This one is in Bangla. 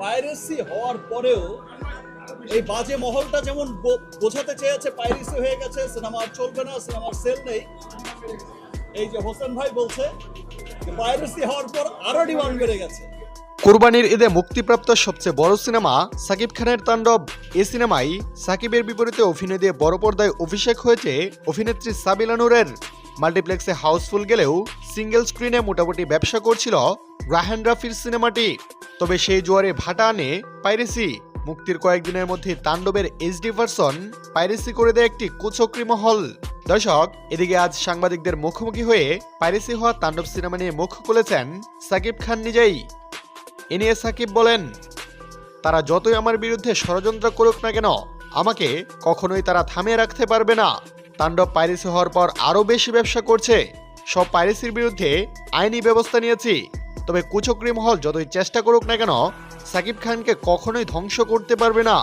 পাইরেসি হওয়ার পরেও এই বাজে মহলটা যেমন বোঝাতে চেয়েছে, পাইরেসি হয়ে গেছে সিনেমা আর চলবে না, সিনেমার সেল নেই। এই যে হোসেন ভাই বলছে পাইরেসি হওয়ার পর আরও ডিমান্ড বেড়ে গেছে। কোরবানির ঈদে মুক্তিপ্রাপ্ত সবচেয়ে বড় সিনেমা সাকিব খানের তাণ্ডব। এ সিনেমায় সাকিবের বিপরীতে অভিনয় দিয়ে বড় পর্দায় অভিষেক হয়েছে অভিনেত্রী সাবিলা নূরের। মাল্টিপ্লেক্সে হাউসফুল গেলেও সিঙ্গেল স্ক্রিনে মোটামুটি ব্যবসা করছিল রাহান রাফির সিনেমাটি। তবে সেই জোয়ারে ভাটা আনে পাইরেসি। মুক্তির কয়েকদিনের মধ্যে তাণ্ডবের এইচডি ভার্সন পাইরেসি করে দেয় একটি কুচক্রি মহল। দর্শক, এদিকে আজ সাংবাদিকদের মুখোমুখি হয়ে পাইরেসি হওয়া তাণ্ডব সিনেমা নিয়ে মুখ খুলেছেন সাকিব খান নিজেই। এ নিয়ে সাকিব বলেন, তারা যতই আমার বিরুদ্ধে ষড়যন্ত্র করুক না কেন, আমাকে কখনোই তারা থামিয়ে রাখতে পারবে না। তাণ্ডব পাইরেসি হওয়ার পর আরও বেশি ব্যবসা করছে। সব পাইরেসির বিরুদ্ধে আইনি ব্যবস্থা নিয়েছি। তবে কুচক্রি মহল যতই চেষ্টা করুক না কেন, সাকিব খানকে কখনোই ধ্বংস করতে পারবে না।